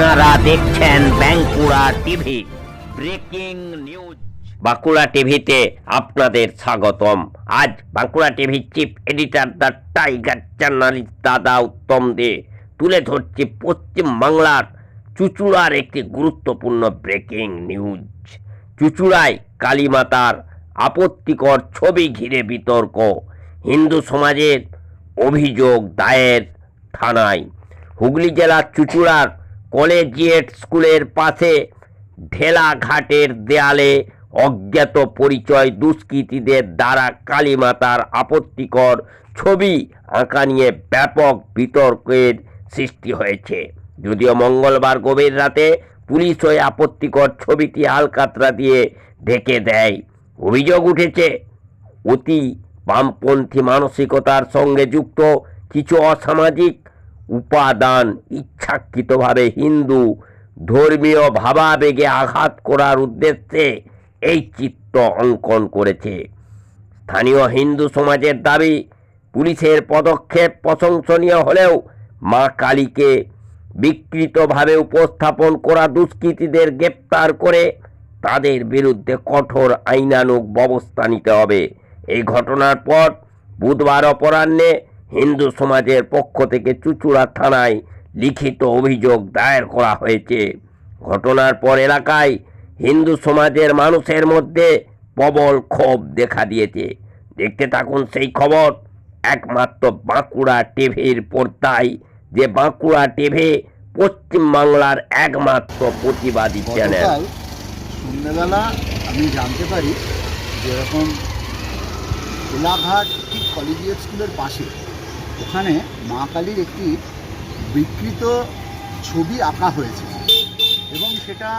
আপনারা দেখছেন Bankura TV, breaking news. Bankura টিভিতে আপনাদের স্বাগতম। আজ বাঁকুড়া টিভির chief editor the tiger journalist দাদা উত্তম দে তুলে ধরছে পশ্চিম বাংলার চুচুড়ার একটি গুরুত্বপূর্ণ ব্রেকিং নিউজ। চুচুড়ায় কালীমাতার আপত্তিকর ছবি ঘিরে বিতর্ক, হিন্দু সমাজের অভিযোগ দায়ের থানায়। হুগলি জেলার চুচুড়ার কলেজিয়েট স্কুলের পাশে ঢেলাঘাটের দেয়ালে অজ্ঞাত পরিচয় দুষ্কৃতীদের দ্বারা কালীমাতার আপত্তিকর ছবি আঁকা নিয়ে ব্যাপক বিতর্কের সৃষ্টি হয়েছে। যদিও মঙ্গলবার গভীর রাতে পুলিশ ওই আপত্তিকর ছবিটি হালকাতরা দিয়ে ঢেকে দেয়। অভিযোগ উঠেছে, অতি বামপন্থী মানসিকতার সঙ্গে যুক্ত কিছু অসামাজিক উপাদান ইচ্ছাকৃতভাবে হিন্দু ধর্মীয় ভাবাবেগে আঘাত করার উদ্দেশ্যে এই চিত্র অঙ্কন করেছে। স্থানীয় হিন্দু সমাজের দাবি, পুলিশের পদক্ষেপ প্রশংসনীয় হলেও মা কালীকে বিকৃতভাবে উপস্থাপন করা দুষ্কৃতীদের গ্রেপ্তার করে তাদের বিরুদ্ধে কঠোর আইনানুগ ব্যবস্থা নিতে হবে। এই ঘটনার পর বুধবার অপরাহ্নে হিন্দু সমাজের পক্ষ থেকে চুচুড়া থানায় লিখিত অভিযোগ দায়ের করা হয়েছে। ঘটনার পর এলাকায় হিন্দু সমাজের মানুষের মধ্যে প্রবল ক্ষোভ দেখা দিয়েছে। দেখতে থাকুন সেই খবর। একমাত্র বাঁকুড়া টিভির পর্দায়। যে বাঁকুড়া টিভি পশ্চিমবাংলার একমাত্র প্রতিবাদী চ্যানেল। সন্ধ্যেবেলা আমি জানতে পারি যে এরকম কোলাঘাট ঠিক কলেজিয়েট স্কুলের পাশে ওখানে মা কালীর একটি বিকৃত ছবি আঁকা হয়েছে। এবং সেটা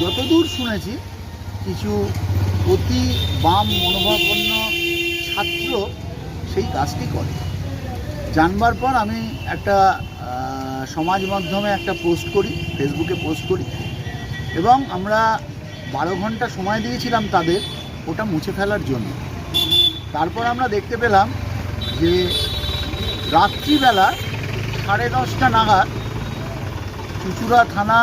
যতদূর শুনেছি, কিছু অতি বাম মনোভাবাপন্ন ছাত্র সেই কাজটি করে। জানবার পর আমি একটা সমাজ মাধ্যমে একটা পোস্ট করি, ফেসবুকে পোস্ট করি, এবং আমরা বারো ঘণ্টা সময় দিয়েছিলাম তাদের, ওটা মুছে ফেলার জন্য। তারপর আমরা দেখতে পেলাম যে রাত্রিবেলা সাড়ে দশটা নাগাদ চুচুড়া থানা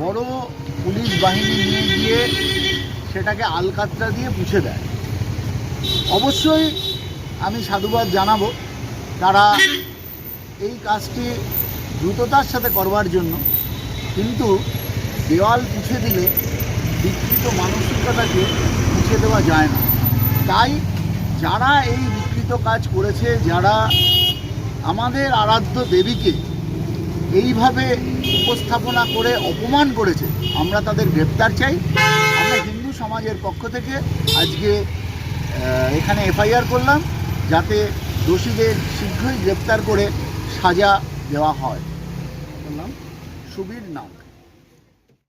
বড় পুলিশ বাহিনী নিয়ে গিয়ে সেটাকে আলকাতরা দিয়ে পুছে দেয়। অবশ্যই আমি সাধুবাদ জানাব তারা এই কাজটি দ্রুততার সাথে করবার জন্য, কিন্তু দেওয়াল পুছে দিলে বিকৃত মানসিকতাকে মুছে দেওয়া যায় না। তাই যারা এই বিকৃত কাজ করেছে যারা আমাদের আরাধ্য দেবীকে এইভাবে উপস্থাপনা করে অপমান করেছে, আমরা তাদের গ্রেপ্তার চাই। আমরা হিন্দু সমাজের পক্ষ থেকে আজকে এখানে এফআইআর করলাম যাতে দোষীদের শীঘ্রই গ্রেপ্তার করে সাজা দেওয়া হয়। বললাম সুবীর নাম